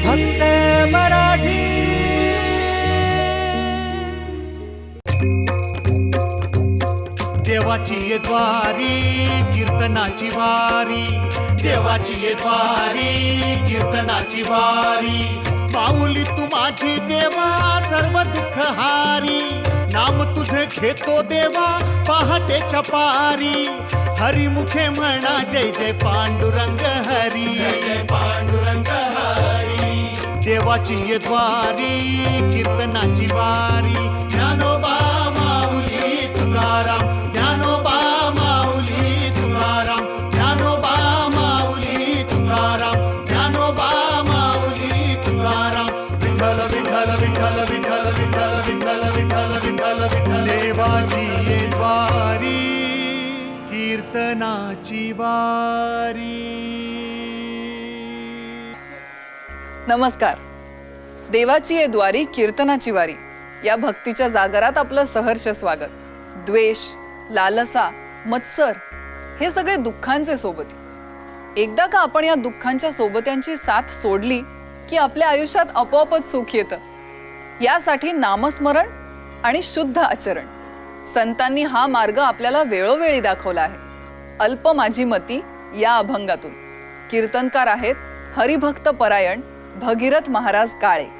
फक्त मराठी. देवाची ये द्वारी कीर्तनाची वारी. देवाची ये द्वारी कीर्तनाची वारी. पाऊली तू माझी देवा सर्व दुःख हारी. नाम तुझे घेतो देवा पहाटेच्या पारी हरिमुखे म्हणा जय जय पांडुरंग हरी जय पांडुरंग हरी. देवाची द्वारी कीर्तनाची वारी ज्ञानोबा माऊली तुकाराम ज्ञानोबा माऊली तुकाराम ज्ञानोबा माऊली तुकाराम ज्ञानोबा माऊली तुकाराम। विठ्ठल विठ्ठल विठ्ठल विठ्ठल विठ्ठल विठ्ठल विठ्ठल विठ्ठल विठ्ठल देवाची द्वारी, कीर्तनाची वारी। नमस्कार। देवाची ये द्वारी कीर्तनाची वारी. या भक्तीच्या जागरात आपलं सहर्ष स्वागत. द्वेष लालसा मत्सर हे सगळे दुःखांचे सोबती. एकदा का आपण या दुःखांच्या सोबत्यांची साथ सोडली की आपल्या आयुष्यात आपोआपच सुख येतं? यासाठी नामस्मरण आणि शुद्ध आचरण. संतांनी हा मार्ग आपल्याला वेळोवेळी दाखवला आहे. अल्प माझी मती या अभंगातून. कीर्तनकार आहेत हरिभक्त परायण भगीरथ महाराज काळे.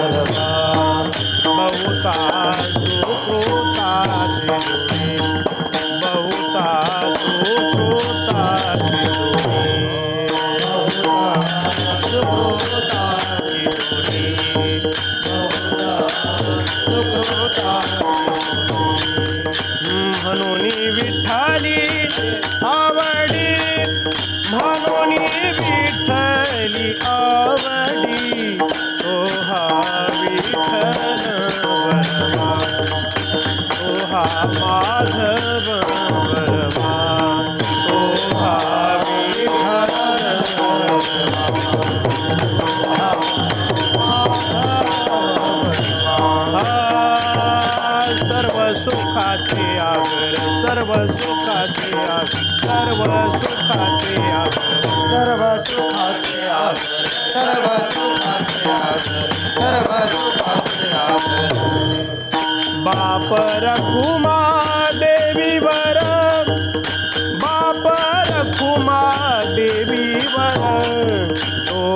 सर्व सुखाचे आगर सर्व सुखाचे आगर सर्व सुखाचे आगर सर्व सुखाचे आदर. सर्व सुखाचे आदर. सर्व सुखाचे आदर. बाप रखुमा देवीवर बाप रखुमा देवीवर तो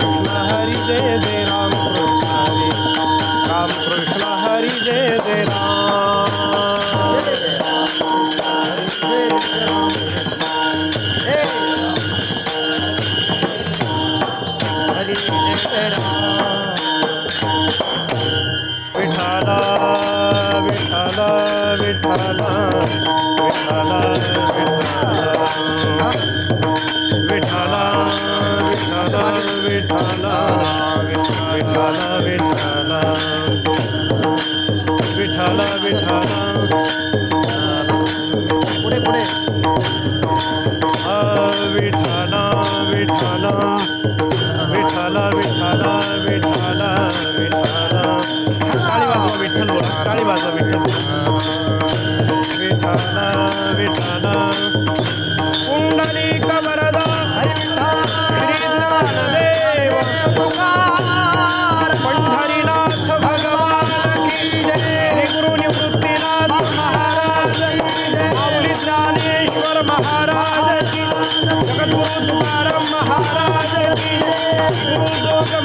विठाला विठाला विठाला विठाला विठाला विठाला विठाला विठाला विठाला विठाला विठाला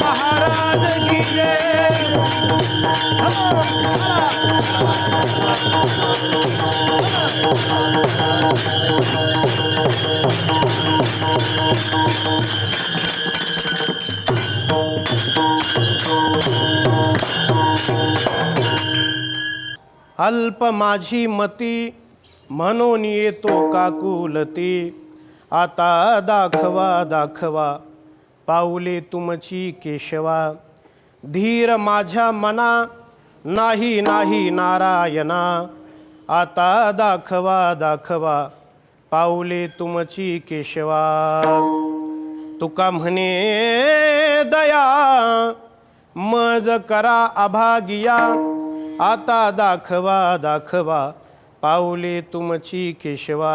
महाराज की अल्प माझी मती म्हणून येतो काकुलती. आता दाखवा दाखवा. पाऊले तुमची केशवा धीर माझ्या मना नाही नाही नारायणा आता दाखवा दाखवा पाऊले तुमची केशवा. तुका म्हणे दया मज करा अभागिया आता दाखवा दाखवा पाऊले तुमची केशवा.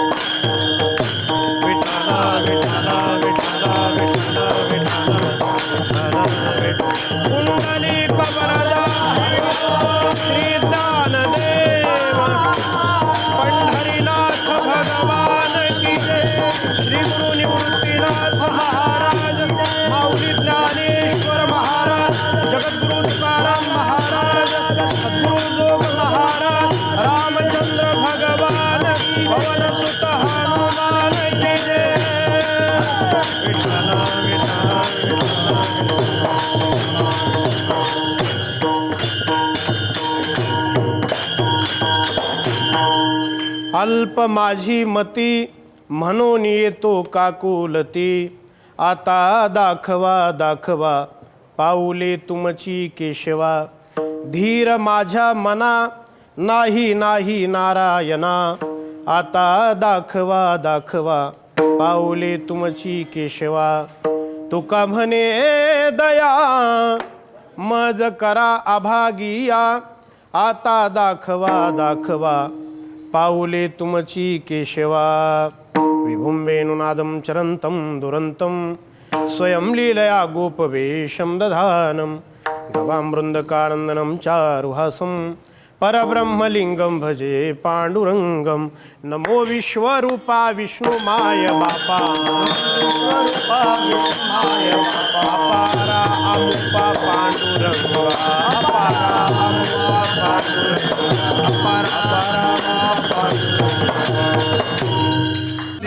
अल्प माझी मती म्हणून येतो काकुलती. आता दाखवा दाखवा पाऊले तुमची केशवा. धीर माझ्या मना नाही नाही नारायणा. आता दाखवा दाखवा पाऊले तुमची केशवा. तुका म्हणे दया मज करा अभागिया. आता दाखवा दाखवा पाऊले तुमची केशवा. विभुम्बेनुनादं चरन्तं दुरन्तं. स्वयं लीलया गोपवेशं दधानं. गवामृन्दकानन्दनं चारुहासं. परब्रह्मलिङ्गं भजे पाण्डुरङ्गं। नमो विश्वरूपा विष्णुमाय बापा पांडुरंग